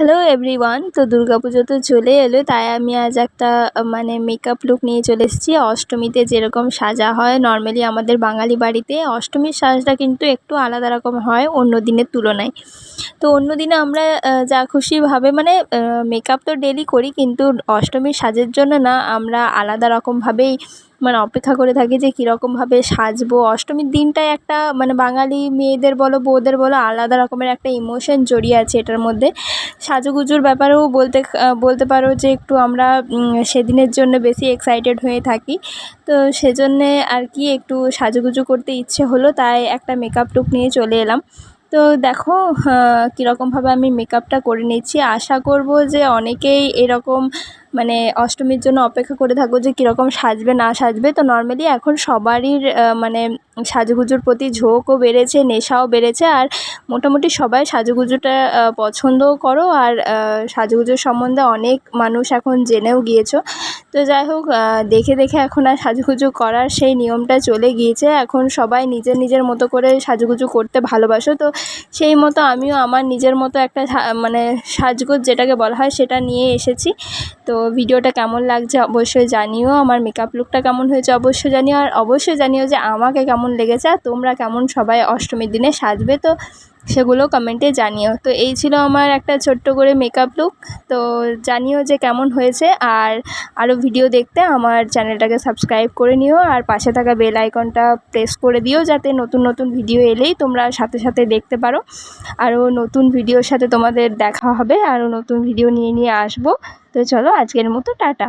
Hello everyone তো দুর্গাপুজো তো চলে এলো, তাই আমি আজ একটা মানে মেকআপ লুক নিয়ে চলে এসেছি। অষ্টমীতে যেরকম সাজা হয় নর্মালি আমাদের বাঙালি বাড়িতে অষ্টমীর সাজটা কিন্তু একটু আলাদা রকম হয়, অন্য দিনের তুলনায়। তো অন্য দিনে আমরা যা খুশিভাবে মানে মেকআপ তো ডেলি করি, কিন্তু অষ্টমীর সাজের জন্য না, আমরা আলাদা রকমভাবেই মানে অপেক্ষা করে থাকি যে কীরকমভাবে সাজবো। অষ্টমীর দিনটায় একটা মানে বাঙালি মেয়েদের বলো, বউদের বলো, আলাদা রকমের একটা ইমোশন জড়িয়ে আছে এটার মধ্যে। সাজুগুজুর ব্যাপারেও বলতে বলতে পারো যে একটু আমরা সেদিনের জন্য বেশি এক্সাইটেড হয়ে থাকি। তো সেজন্যে আর কি একটু সাজুগুজু করতে ইচ্ছে হলো, তাই একটা মেকআপ টুক নিয়ে চলে এলাম। তো দেখো কীরকমভাবে আমি মেকআপটা করে নিচ্ছি আশা করব যে অনেকেই এরকম মানে অষ্টমীর জন্য অপেক্ষা করে থাকব যে কীরকম সাজবে, না সাজবে। তো নর্মালি এখন সবারই মানে সাজুগুজুর প্রতি ঝোঁকও বেড়েছে, নেশাও বেড়েছে। আর মোটামুটি সবাই সাজুগুজুটা পছন্দও করো। আর সাজুগুজুর সম্বন্ধে অনেক মানুষ এখন জেনেও গিয়েছো। তো যাই হোক দেখে দেখে এখন আর সাজুগুজু করার সেই নিয়মটা চলে গিয়েছে। এখন সবাই নিজের নিজের মতো করে সাজুগুজু করতে ভালোবাসো। তো সেই মতো আমিও আমার নিজের মতো একটা মানে সাজগোজ যেটাকে বলা হয় সেটা নিয়ে এসেছি। তো ভিডিওটা কেমন লাগছে অবশ্যই জানিও। আমার মেকআপ লুকটা কেমন হয়েছে অবশ্যই জানিও। আর অবশ্যই জানিও যে আমাকে কেমন লেগেছে। আর তোমরা কেমন সবাই অষ্টমীর দিনে সাজবে। তো সেগুলো কমেন্টে জানিও। তো এই ছিল আমার একটা ছোট্ট করে মেকআপ লুক তো জানিও যে কেমন হয়েছে। আর আরও ভিডিও দেখতে আমার চ্যানেলটাকে সাবস্ক্রাইব করে নিও। আর পাশে থাকা বেল আইকনটা প্রেস করে দিও যাতে নতুন নতুন ভিডিও এলেই তোমরা সাথে সাথে দেখতে পারো। আরও নতুন ভিডিওর সাথে তোমাদের দেখা হবে। আরও নতুন ভিডিও নিয়ে নিয়ে আসব। তো চলো আজকের মতো, টাটা।